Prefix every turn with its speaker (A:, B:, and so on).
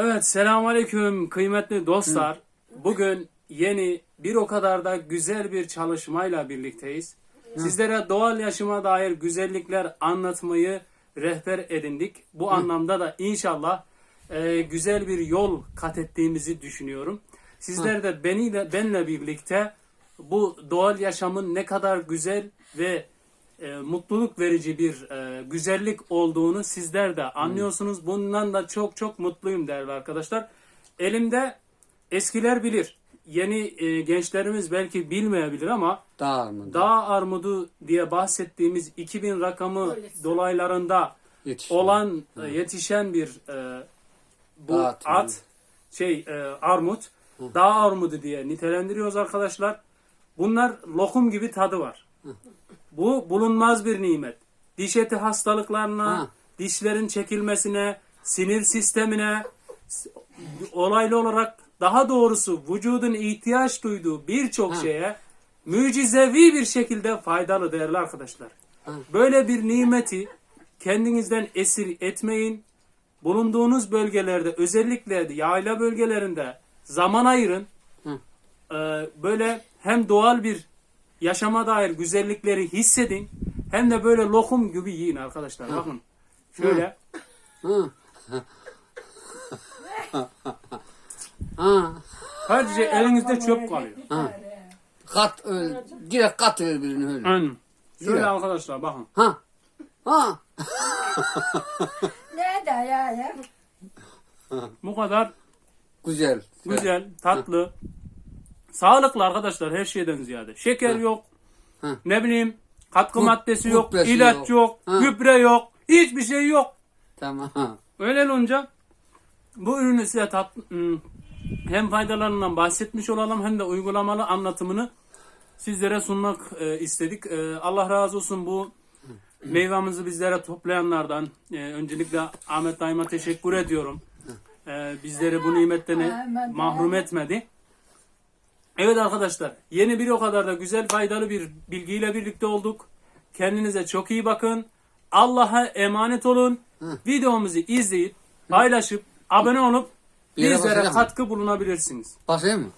A: Evet, selamünaleyküm kıymetli dostlar. Bugün yeni bir o kadar da güzel bir çalışmayla birlikteyiz. Sizlere doğal yaşama dair güzellikler anlatmayı rehber edindik. Bu anlamda da inşallah e, güzel bir yol kat ettiğimizi düşünüyorum. Sizler de beniyle benle birlikte bu doğal yaşamın ne kadar güzel ve e, mutluluk verici bir e, güzellik olduğunu sizler de anlıyorsunuz. Bundan da çok çok mutluyum değerli arkadaşlar. Elimde eskiler bilir. Yeni e, gençlerimiz belki bilmeyebilir ama
B: Dağ mı?
A: dağ armudu diye bahsettiğimiz 2000 rakamı dolaylarında
B: Yetişiyor.
A: olan e, yetişen bir e, bu
B: Dağ türü.
A: at şey e, armut dağ armudu diye nitelendiriyoruz arkadaşlar. Bunlar lokum gibi tadı var. Bu bulunmaz bir nimet. Diş eti hastalıklarına,
B: Ha.
A: dişlerin çekilmesine, sinir sistemine olaylı olarak daha doğrusu vücudun ihtiyaç duyduğu birçok
B: Ha.
A: şeye mucizevi bir şekilde faydalı değerli arkadaşlar. Böyle bir nimeti kendinizden esir etmeyin. Bulunduğunuz bölgelerde özellikle yayla bölgelerinde zaman ayırın.
B: Hı.
A: Ee, böyle hem doğal bir yaşama dair güzellikleri hissedin hem de böyle lokum gibi yiyin arkadaşlar. Bakın şöyle
B: Hı. ha.
A: sadece elinizde çöp kalıyor.
B: Ha. Kat öl. Direkt kat öl birini öyle.
A: Aynen. Şöyle
B: Güzel.
A: arkadaşlar bakın.
B: Ha. Ha.
C: Ne de ya ya.
A: Bu kadar
B: Güzel.
A: güzel, tatlı, sağlıklı arkadaşlar her şeyden ziyade. Şeker yok.
B: Hı.
A: Ne bileyim katkı
B: Gü-
A: maddesi yok,
B: gübresi
A: ilaç
B: yok.
A: yok,
B: Hı.
A: gübre yok, hiçbir şey yok.
B: Tamam. Ha.
A: Öyle olunca bu ürünü size tat, ım, hem faydalarından bahsetmiş olalım hem de uygulamalı anlatımını sizlere sunmak e, istedik. E, Allah razı olsun bu meyvamızı bizlere toplayanlardan. E, öncelikle Ahmet Dayım'a teşekkür ediyorum. E, bizleri bu nimetten mahrum etmedi. Evet arkadaşlar yeni bir o kadar da güzel faydalı bir bilgiyle birlikte olduk. Kendinize çok iyi bakın. Allah'a emanet olun. Videomuzu izleyip paylaşıp abone olup
B: yere
A: bizlere katkı bulunabilirsiniz.
B: Basayım mı?